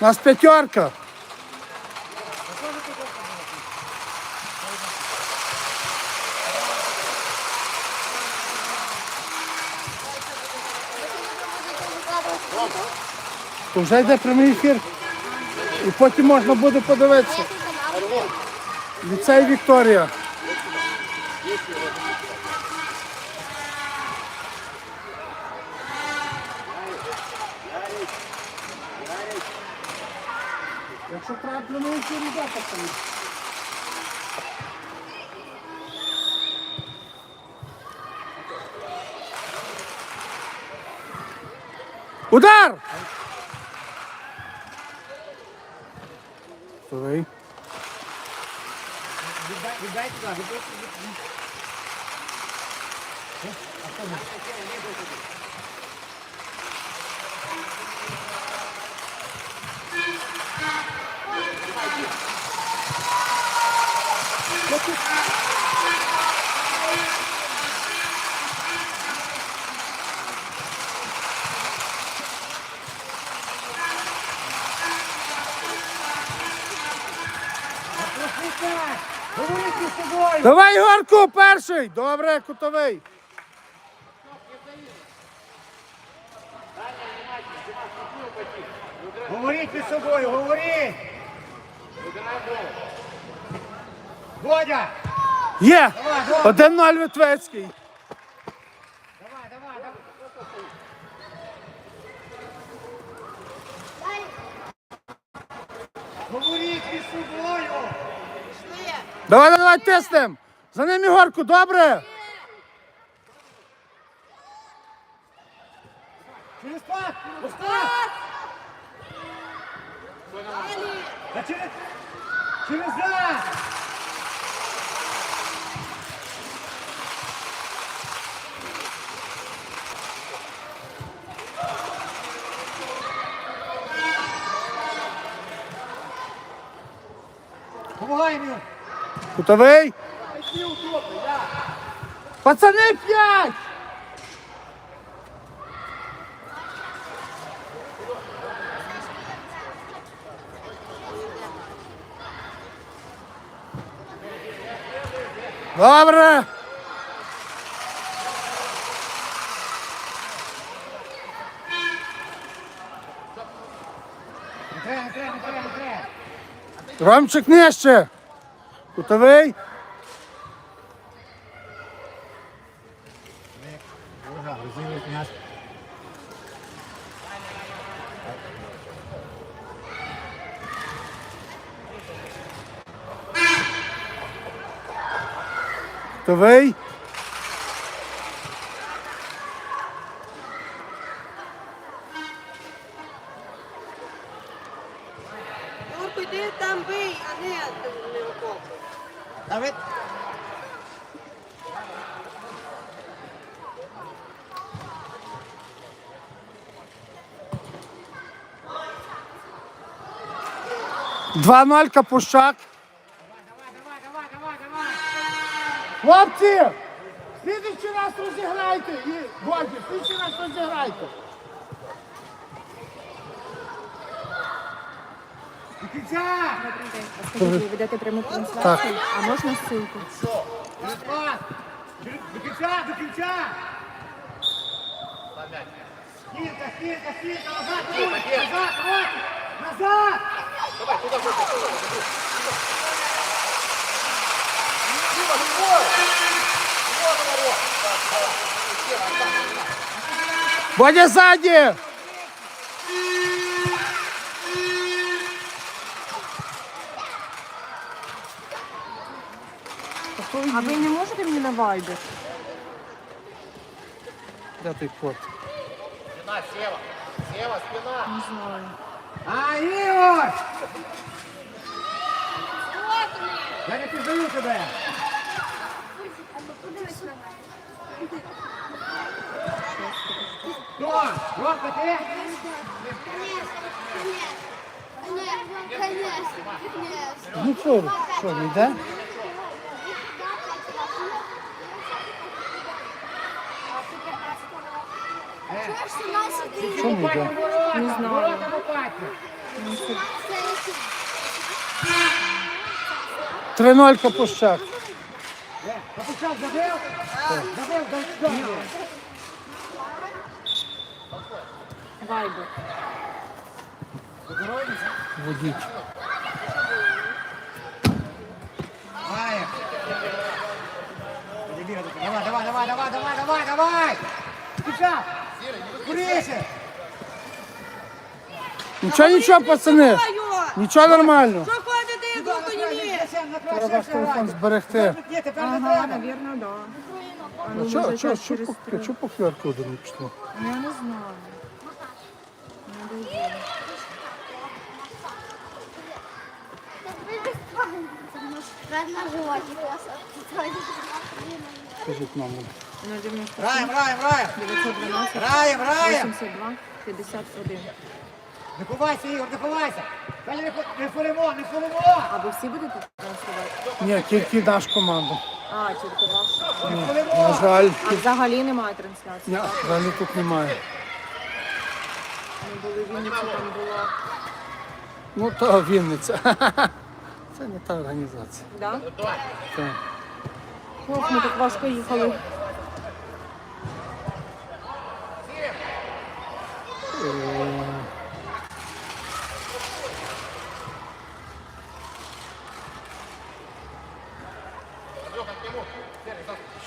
У нас п'ятерка. То вже йде прямий ефір. І потім можна буде подивитися. Ліцей Вікторія. Якщо треба прямий ефір, іде пацани. Удар! Стой. Віддай туди, віддай туди. Говоріть між собою! Давай, Ігорку, перший! Добре, кутовий. Говоріть між собою, говоріть! Бодя! Є! Давай, давай. 1-0 Витвецький. Давай, давай, давай. Говоріть між собою! Давай, давай, давай, тиснем. За ним Ігорку, добре. Кутовий. Пацани, п'ять! Добре. Не нижче. Кутовий. Ага, 2-0 Капушак. Хлопці! Слідуючий раз розіграйте! Боді, слідуючий раз розіграйте! Скажіть, ви ведете пряму трансляцію, а можна ссылку? До кінця, до кінця! Кірка, кірка, кірка, назад, назад, назад! Бодя ззаді! А ви не можете мені на вайбер? Де той кот? Не знаю. А, Ігор! Я не пізнаю тебе! Хто? Ромка, ти? Конечно, конечно, конечно. Ну що, що, не йде? 17 Що не йде? Не знаю. Ворота лопатні. 3-0 Капущак. Е, Капучак забив? Забив, забив. Вайбер. Водіть. Має. Давай, давай, давай, давай, давай, давай, давай! Капучак! Нічого, нічого, пацани. Нічого нормально. Що ходите, як думку не вмієте? Треба ваш телефон зберегти. Ага, мабуть, да. А що, що, що, по- що по QR-коду не пішло? Я не знаю. Раз на животе, красавчик. Скажіть. На 90 Граємо, граємо, граємо! 912 Граємо, граємо! 82 51. Не ховайся, Ігор, не ховайся! Далі не, хо- не не фолимо! А ви всі будете транслювати? Ні, тільки наш команду. А, тільки вашу. Не На жаль, А взагалі немає трансляції? ні, взагалі тут немає. Ми були в Вінниці, там було. Ну, то Вінниця. Це не та організація. Да? Так. Ох, ми так важко їхали.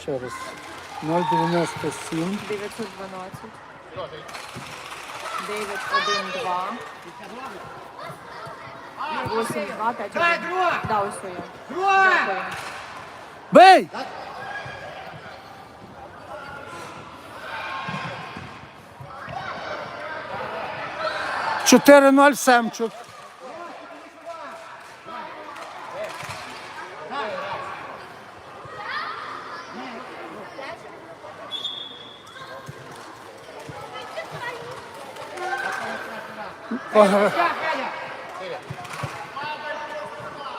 Ще раз. 097 912. 912. 82 5 Давай, друга! Да, ось я. Друга! Дякую. Бей! 4-0 Семчук.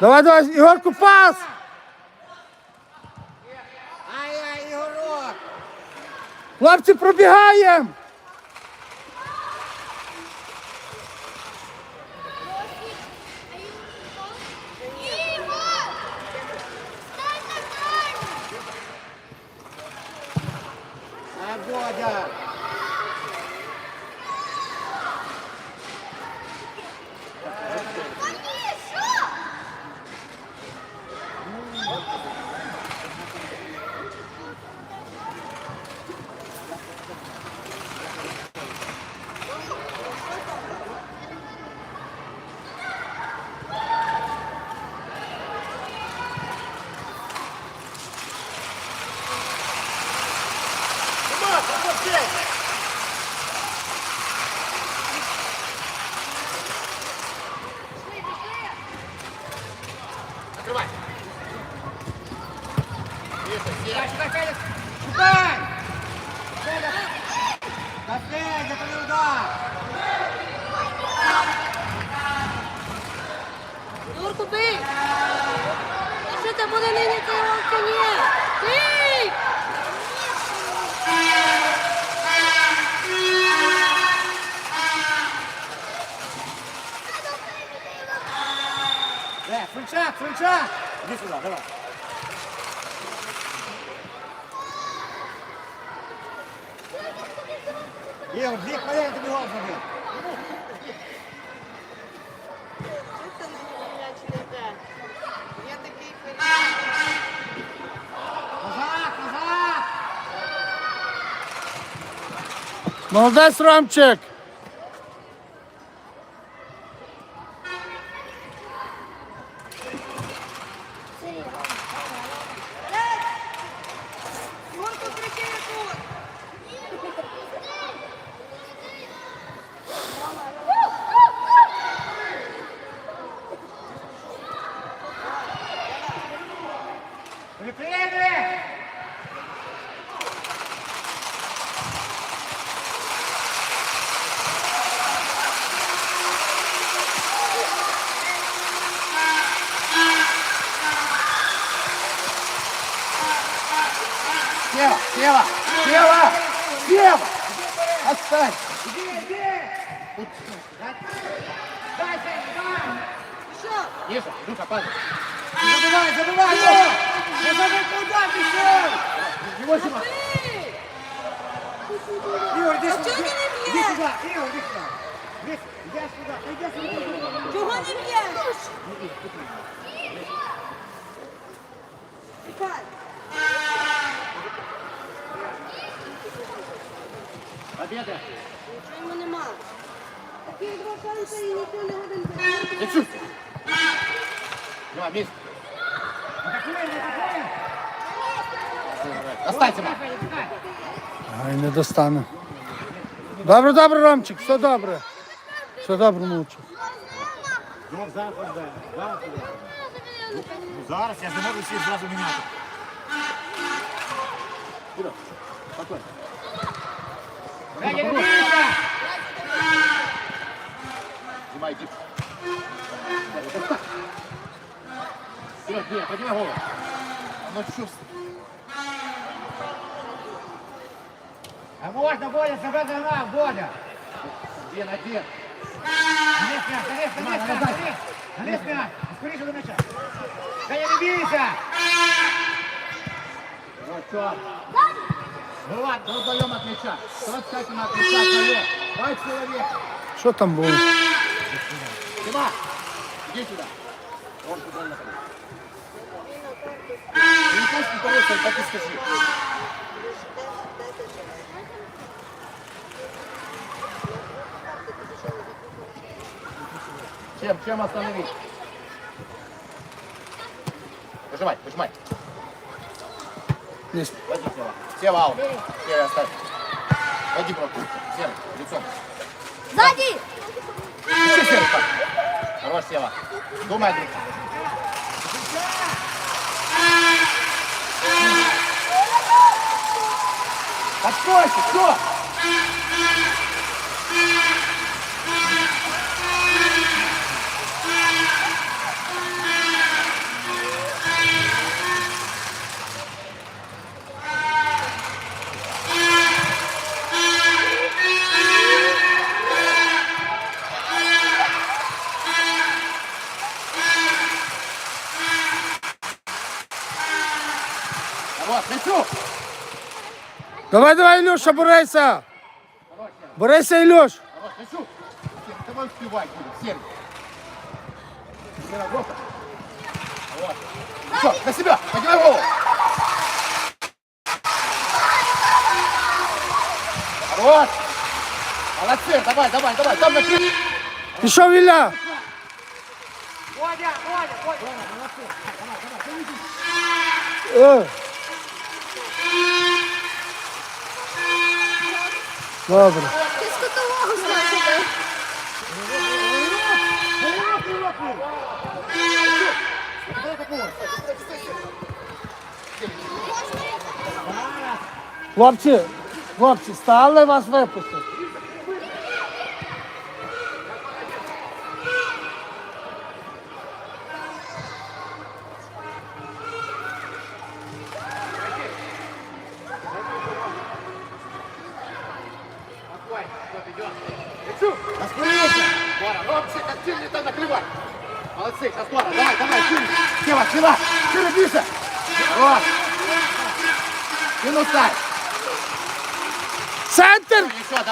Давай, давай, Ігорку, пас! Хлопці, пробігаємо! А, Бодя! Шукай, шукай, Федя! Шукай! Федя! Да, Федя, это не удар! Юрку, бий! Що це буде нині цього коні? Бий! Э, Френчак, Френчак! Иди сюда, давай. Ігор, дві хвилини тобі гол забив. Я такий Забывай, забывай, его! Не забывай, куда ты шел! Его сюда! Блін. Игорь, иди чего сюда! ты не Иди бьешь? сюда! Игорь, иди сюда! Иди иди сюда! Иди сюда! Чого не б'єш? Тікай. Победа! Нічого йому нема. Такі два шанси і ніхто не годин. Лечу! Дима, Миша! Атакуем, атакуем! Останься, Ма! Ай, не достану. Добре, добре, Ромчик, все добре. Все добре, мовчик. Ну, зараз, зараз. Ну, зараз я ж не можу всіх зразу міняти. Куди? Спокійно. Дай, я не бійся! Знімай, діп. Вперед, вперед, поднимай голову. Ну, чувствуй. А можно, Бодя, забрать на Бодя. Один, один. Налез мяч, налез, налез, налез, налез, мяч. Скоріше до мяча. Да я не бійся. Вот что. Влад, мы вдвоем от мяча. Самостоятельно от мяча, вдвоем. Давай человек. Що там було? Дима, иди сюда. Он туда находит. Не хочешь никого, так и скажи. Чем, чем остановить? Выжимай, выжимай. Есть. Возьми Сева. Сева, аут. Сева, оставь. Пойди просто. Сева, лицом. Сзади! Еще Сева, так. Хорош, Сева. Думай, Андрей. Откройся, все! Вот, лечу! Давай, давай, Ілюша, борися! Борися, Ілюш! Вот, лечу! Давай успевай, Серый. Сера, группа. Вот. Все, на себя, поднимай голову. Вот. Молодцы, давай, давай, давай, там на три. Пішов Ілля! Водя, Водя, Водя. Е. Добре. Ти скотового значить. Хлопці, хлопці, стали вас випустити.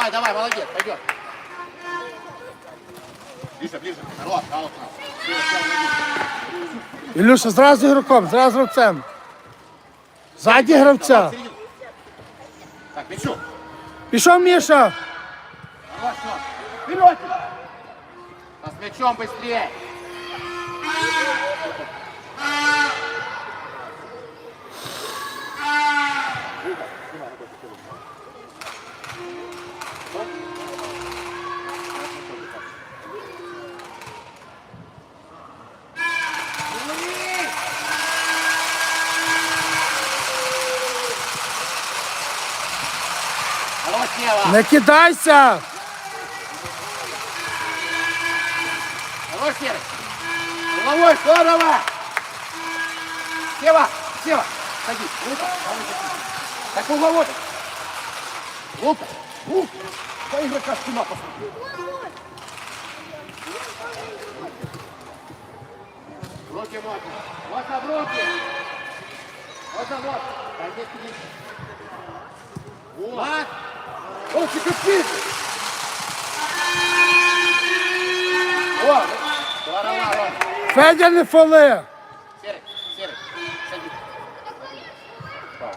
давай, давай, молодец, пойдет. Ближе, ближе. Народ, аут нас. Сева, Сева, ближе. Ілюша, зразу ігроком, зразу гравцем. Ззаді гравця. Давай, середину. Так, мячу. Пішов Міша. Давай, все. Вперед! А с мячом быстрее. Не кидайся! Хорош, Серый. Головой, здорово. Сева, Сева, садись. Садись. Так уговор. Лука, Лука. По игрока спина посмотри. Руки можно. Вот на в руки. Вот на вот. Вот. Руки купи. Вот. Здорово, Ром. Федя не фоли. Серый, серый. Садись. Право.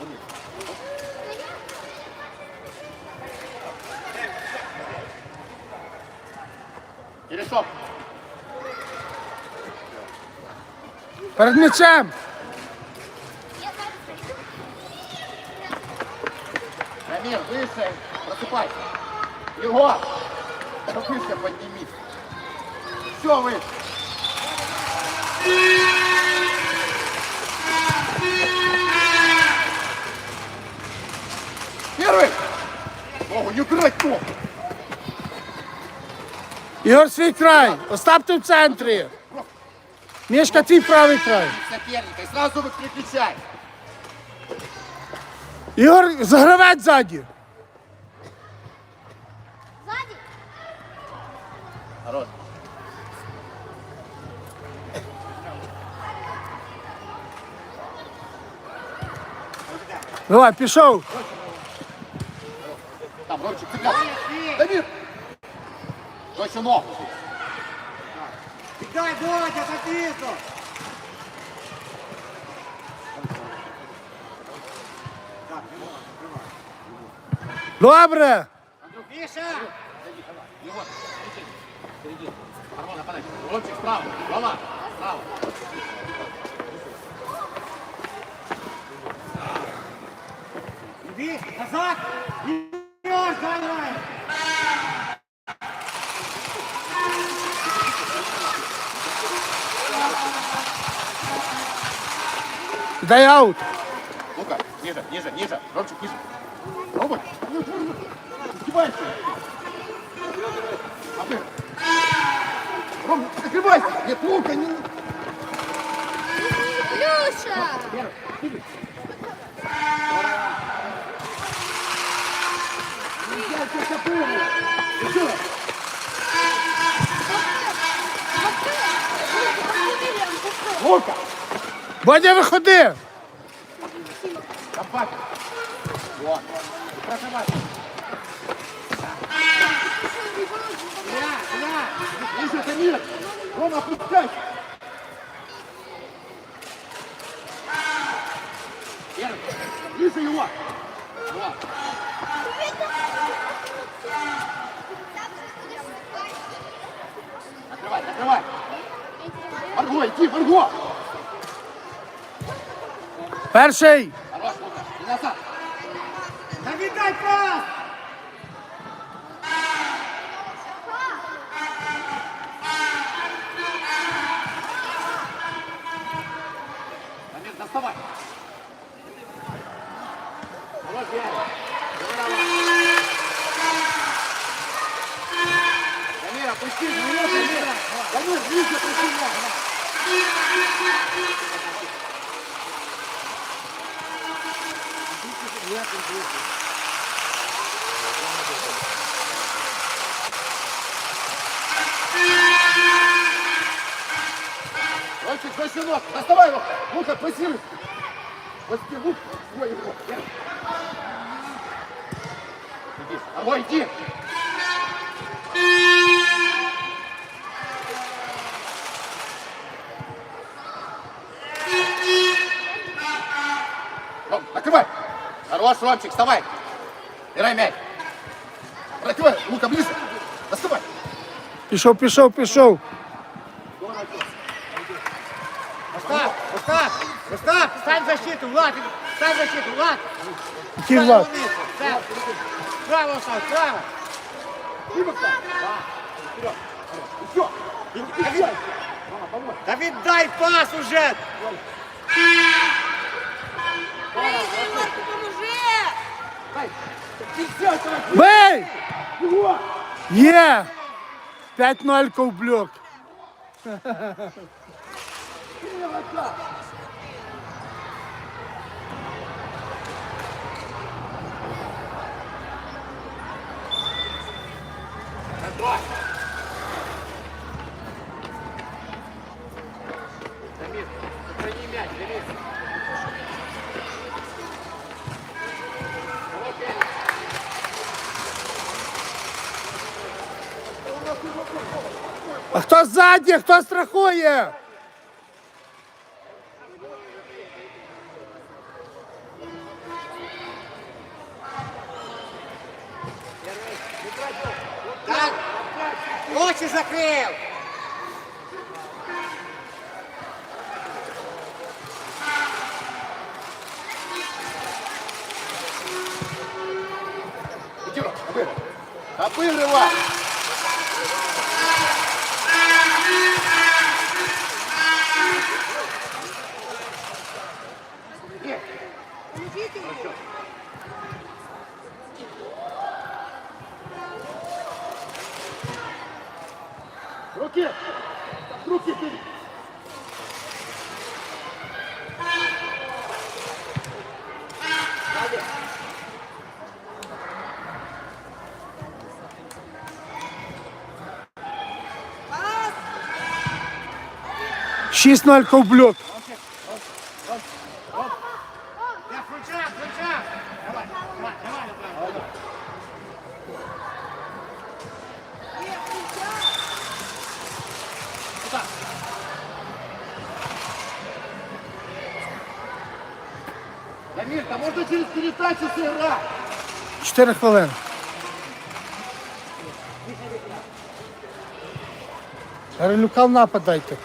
Вниз. Тересов. Перед м'ячем. Просыпайся. Его. Выше поднимись. Все выше. Первый. Ногу не убирать ногу. Ігор свій край. Остап ти в центрі. Мішка твій правий край. Соперника. И сразу выключай. Ігор, загравець ззаді. Давай, пішов. Там, Ромчик, цепляй. Дамир. Жестче ногу. Дай, Бодя, запису! Добре. Миша! Нормально, подай. Ромчик, справа. Голова. Справа. Иди, назад! Вперед, давай! Дай аут. Ну-ка, ниже, ниже, ниже. Ромчик, ниже. Робот. Сгибайся. Ром, закрывайся. Нет, ну-ка, не... Люша. Еще раз. Ну-ка. Бодя, виходи. Компактно. Вот. Просыпайся. Сюда, сюда. Ниже, Дамир. Рома, опускайся. Первый. Ниже его. Вот. Открывай, открывай. Марго, иди, Марго. Перший. Хорош, Лука. И назад. Давид, дай пас! Дамир, доставай. Хорош, Дамир, опусти, Больше ног. Доставай его. Пассируй. Пусти, Лук. Иди. Хорош, Ромчик, вставай. Играй мяч. Накрывай, Лука, ближе. Доставай. Пішов, пішов, пішов. Остап, Остап, Остап, стань в защиту, Влад, стань в защиту, Влад! Який Стань влад? вниз, стань. Справа, Остап, справа! Все. Давид, дай пас уже! Бей! Є! 5-0 ковблюк. Давай! Хто ззаді, хто страхує? Руки! Руки ты! — 6-0 ковблюк. Я кручак, кручак. Давай, давай, давай, давай. Дамир, да можно через передачу сыграть! 4 хвилини. Грилюка в напад дайте.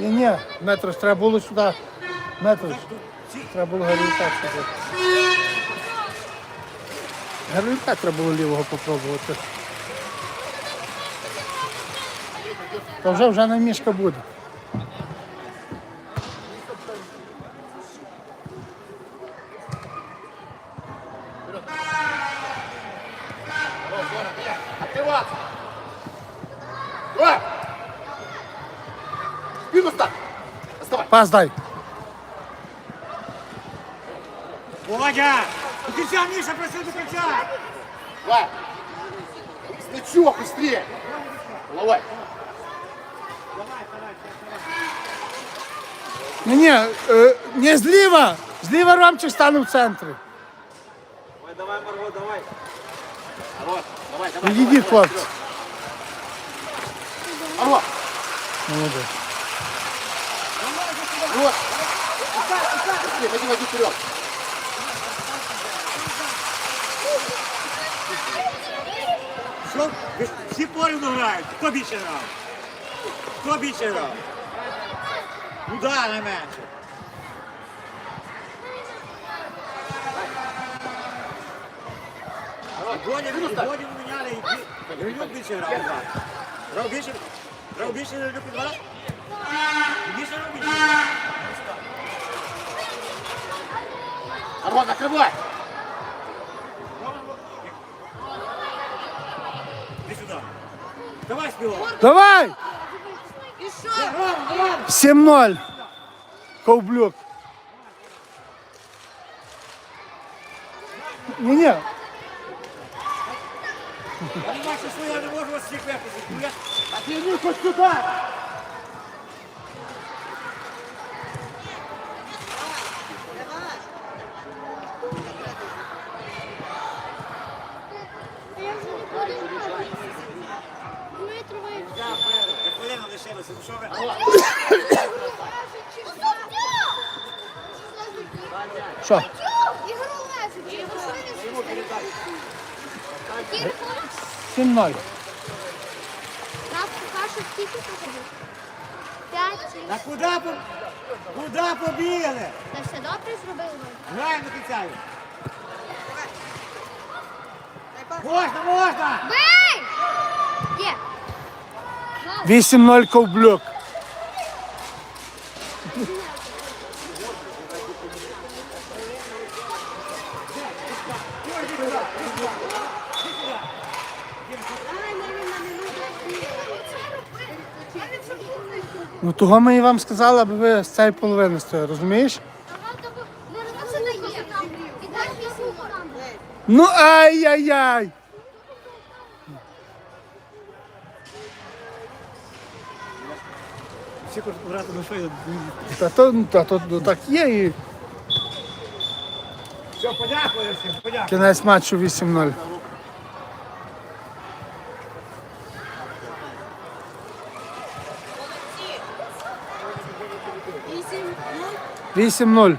Иди. Ні-ні, Метрош, треба було сюди. Метрош, треба було Грилюка сюди. Грилюка треба було лівого попробувати. То вже вже на мішка буде. Пас дай. Водя! До кінця, Міша, просив до кінця! Давай! Значок, быстрее! Головой! Ні, ні, е, не зліва. Зліва Ромчик стане в центрі. Давай, давай, давай! Відійдіть, хлопці. Марго! Молодець. Вот! Быстрее, води, води вперед! Що? Ви ж Всі порівну грають. Хто більше грав? Хто більше грав? Ну да, не менше. Годі, годі міняли і Грилюк більше грав. від вас. Грав більше, грав більше Грилюк від вас? Більше грав більше? Марго, накрывай! Іди сюди. Давай співай. Давай! І що? 7-0. Ковблюк. Ні, ні. Я не бачу, що я не можу вас всіх випустити. Ну, я- Отверни хоть сюда! Зібралися, ну що ви? Що? Ігор П'ять чи? Куди, по... куди побігли? Та все добре зробили? Граємо до кінця. Можна, можна! Бей! Є! 8-0 ковблюк. Ну того ми і вам сказали, аби ви з цієї половини стояли, розумієш? Ну ай-яй-яй! Всі хочуть грати на шиї. Та то, та то ну, так є і Все, подякую всім, подякую. кінець матчу 8-0. Вісім, ну, 8-0.